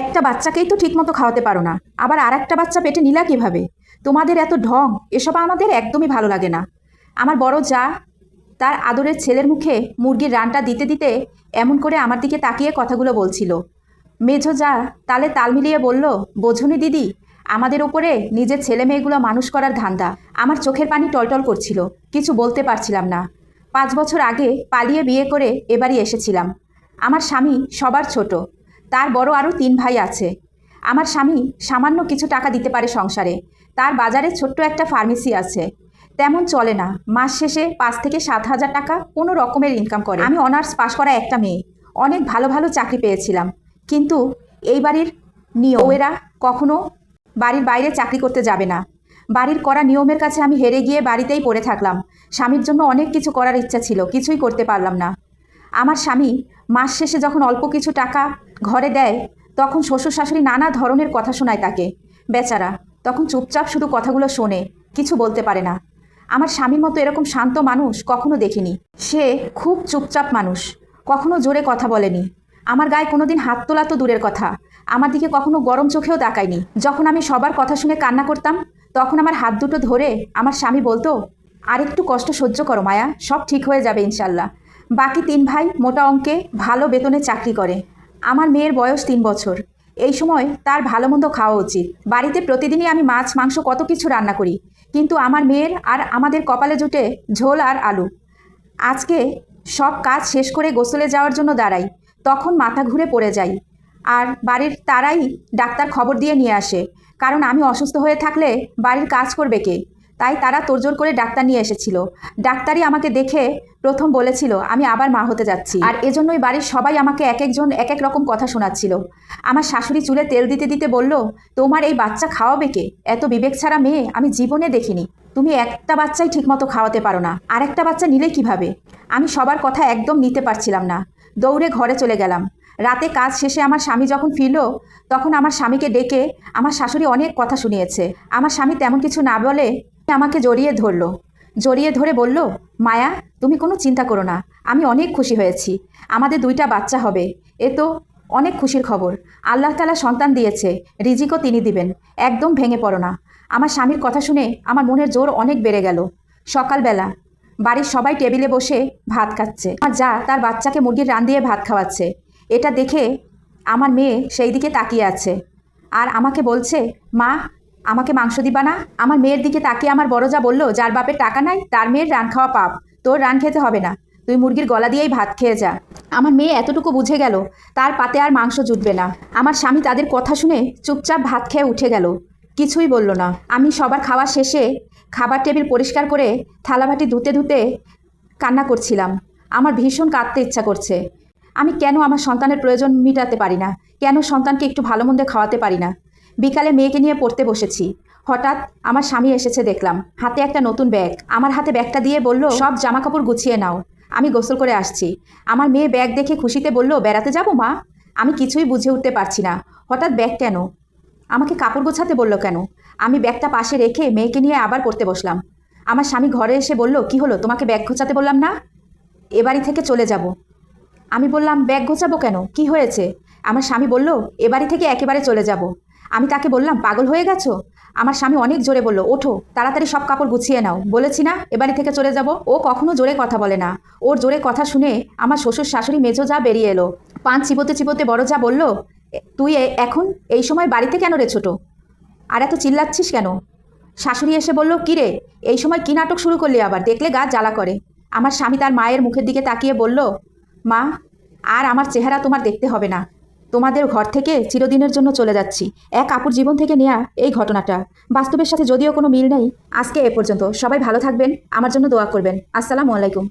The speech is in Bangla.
একটা বাচ্চাকেই তো ঠিকমতো খাওয়াতে পারো না। আবার আর একটা বাচ্চা পেটে নিলা কীভাবে? তোমাদের এত ঢং, এসব আমাদের একদমই ভালো লাগে না। আমার বড় যা, তার আদরের ছেলের মুখে মুরগির রানটা দিতে দিতে এমন করে আমার দিকে তাকিয়ে কথাগুলো বলছিল। মেঝো যা, তালে তাল মিলিয়ে বলল, বোঝনি দিদি, আমাদের ওপরে নিজের ছেলে মেয়েগুলো মানুষ করার ধান্দা। আমার চোখের পানি টলটল করছিল, কিছু বলতে পারছিলাম না। পাঁচ বছর আগে পালিয়ে বিয়ে করে এবারই এসেছিলাম। আমার স্বামী সবার ছোট। তার বড় আরও তিন ভাই আছে। আমার স্বামী সামান্য কিছু টাকা দিতে পারে সংসারে। তার বাজারে ছোট্ট একটা ফার্মেসি আছে। তেমন চলে না। মাস শেষে পাঁচ থেকে সাত হাজার টাকা কোনো রকমের ইনকাম করে। আমি অনার্স পাশ করা একটা মেয়ে। অনেক ভালো ভালো চাকরি পেয়েছিলাম। কিন্তু এই বাড়ির নিয়ম এরা কখনো বাড়ির বাইরে চাকরি করতে যাবে না। বাড়ির করা নিয়মের কাছে আমি হেরে গিয়ে বাড়িতেই পড়ে থাকলাম। স্বামীর জন্য অনেক কিছু করার ইচ্ছা ছিল, কিছুই করতে পারলাম না। আমার স্বামী মাস শেষে যখন অল্প কিছু টাকা ঘরে দেয়, তখন শ্বশুর শাশুড়ি নানা ধরনের কথা শোনায় তাকে। বেচারা তখন চুপচাপ শুধু কথাগুলো শোনে, কিছু বলতে পারে না। আমার স্বামীর মতো এরকম শান্ত মানুষ কখনো দেখিনি। সে খুব চুপচাপ মানুষ, কখনো জোরে কথা বলেনি। আমার গায়ে কোনোদিন হাত তোলা তো দূরের কথা। আমার দিকে কখনো গরম চোখেও তাকায়নি। যখন আমি সবার কথা শুনে কান্না করতাম, তখন আমার হাত দুটো ধরে আমার স্বামী বলতো আর একটু কষ্ট সহ্য করো মায়া, সব ঠিক হয়ে যাবে ইনশাল্লাহ। বাকি তিন ভাই মোটা অঙ্কে ভালো বেতনে চাকরি করে। আমার মেয়ের বয়স তিন বছর। এই সময় তার ভালো মন্দ খাওয়া উচিত। বাড়িতে প্রতিদিনই আমি মাছ, মাংস কত কিছু রান্না করি। কিন্তু আমার মেয়ের আর আমাদের কপালে জুটে ঝোল আর আলু। আজকে সব কাজ শেষ করে গোসলে যাওয়ার জন্য দাঁড়াই। তখন মাথা ঘুরে পড়ে যাই। আর বাড়ির তারাই ডাক্তার খবর দিয়ে নিয়ে আসে। কারণ আমি অসুস্থ হয়ে থাকলে বাড়ির কাজ করবে কে? তাই তারা তোড়জোড় করে ডাক্তার নিয়ে এসেছিল। ডাক্তারই আমাকে দেখে প্রথম বলেছিল, আমি আবার মা হতে যাচ্ছি। আর এজন্যই বাড়ির সবাই আমাকে এক একজন, এক এক রকম কথা শোনাচ্ছিল। আমার শাশুড়ি চুলে তেল দিতে দিতে বলল, তোমার এই বাচ্চা খাওয়াবে কে? এত বিবেক ছাড়া মেয়ে আমি জীবনে দেখিনি। তুমি একটা বাচ্চাই ঠিকমতো খাওয়াতে পারো না। আর একটা বাচ্চা নিলে কীভাবে? আমি সবার কথা একদম নিতে পারছিলাম না। দৌড়ে ঘরে চলে গেলাম। রাতে কাজ শেষে আমার স্বামী যখন ফিরল, তখন আমার স্বামীকে ডেকে আমার শাশুড়ি অনেক কথা শুনিয়েছে। আমার স্বামী তেমন কিছু না বলে আমাকে জড়িয়ে ধরলো। জড়িয়ে ধরে বলল, মায়া, তুমি কোনো চিন্তা করো না, আমি অনেক খুশি হয়েছি। আমাদের দুইটা বাচ্চা হবে। এ তো অনেক খুশির খবর। আল্লাহ তালা সন্তান দিয়েছে, রিজিকও তিনি দিবেন। একদম ভেঙে পড়ো না। আমার স্বামীর কথা শুনে আমার মনের জোর অনেক বেড়ে গেল। সকালবেলা বাড়ির সবাই টেবিলে বসে ভাত খাচ্ছে। আর যা তার বাচ্চাকে মুরগির রান দিয়ে ভাত খাওয়াচ্ছে। এটা দেখে আমার মেয়ে সেই দিকে তাকিয়ে আছে। আর আমাকে বলছে, মা আমাকে মাংস দিবা না? আমার মেয়ের দিকে তাকিয়ে আমার বড় যা বলল, যার বাপের টাকা নাই, তার মেয়ের রান খাওয়া পাপ। তোর রান খেতে হবে না। তুই মুরগির গলা দিয়েই ভাত খেয়ে যা। আমার মেয়ে এতটুকু বুঝে গেল, তার পাতে আর মাংস জুটবে না। আমার স্বামী তাদের কথা শুনে চুপচাপ ভাত খেয়ে উঠে গেল। কিছুই বলল না। আমি সবার খাওয়া শেষে খাবার টেবিল পরিষ্কার করে থালাবাটি ধুতে ধুতে কান্না করছিলাম। আমার ভীষণ কাঁদতে ইচ্ছা করছে। আমি কেন আমার সন্তানের প্রয়োজন মিটাতে পারি না? কেন সন্তানকে একটু ভালো মন্দে খাওয়াতে পারি না? বিকালে মেয়েকে নিয়ে পড়তে বসেছি। হঠাৎ আমার স্বামী এসেছে দেখলাম। হাতে একটা নতুন ব্যাগ। আমার হাতে ব্যাগটা দিয়ে বলল, সব জামা কাপড় গুছিয়ে নাও। আমি গোসল করে আসছি। আমার মেয়ে ব্যাগ দেখে খুশিতে বলল, বেড়াতে যাব মা? আমি কিছুই বুঝে উঠতে পারছি না। হঠাৎ ব্যাগ কেন? আমাকে কাপড় গোছাতে বলল কেন? আমি ব্যাগটা পাশে রেখে মেয়েকে নিয়ে আবার পড়তে বসলাম। আমার স্বামী ঘরে এসে বলল, কি হলো? তোমাকে ব্যাগ গোছাতে বললাম না? এ বাড়ি থেকে চলে যাব। আমি বললাম, ব্যাগ গোছাবো কেন? কি হয়েছে? আমার স্বামী বলল এ বাড়ি থেকে একেবারে চলে যাব। আমি তাকে বললাম পাগল হয়ে গেছো? আমার স্বামী অনেক জোরে বলল ওঠো তাড়াতাড়ি সব কাপড় গুছিয়ে নাও। বলেছি না এ বাড়ি থেকে চলে যাব। ও কখনো জোরে কথা বলে না। ওর জোরে কথা শুনে আমার শ্বশুর শাশুড়ি মেজো যা বেরিয়ে এলো। পান চিবোতে চিবোতে বড় যা বলল "এ, তুই এখন এই সময় বাড়িতে কেন রে ছোটো? আর এত চিল্লাচ্ছিস কেন? শাশুড়ি এসে বলল কি রে এই সময় কী নাটক শুরু করলি আবার? দেখলে গা জ্বালা করে। আমার স্বামী তার মায়ের মুখের দিকে তাকিয়ে বলল মা আর আমার চেহারা তোমার দেখতে হবে না। তোমাদের ঘর থেকে চিরদিনের জন্য চলে যাচ্ছি। এক আপুর জীবন থেকে নেয়া এই ঘটনাটা। বাস্তবের সাথে যদিও কোনো মিল নেই, আজকে এ পর্যন্ত। সবাই ভালো থাকবেন, আমার জন্য দোয়া করবেন। আসসালামু আলাইকুম।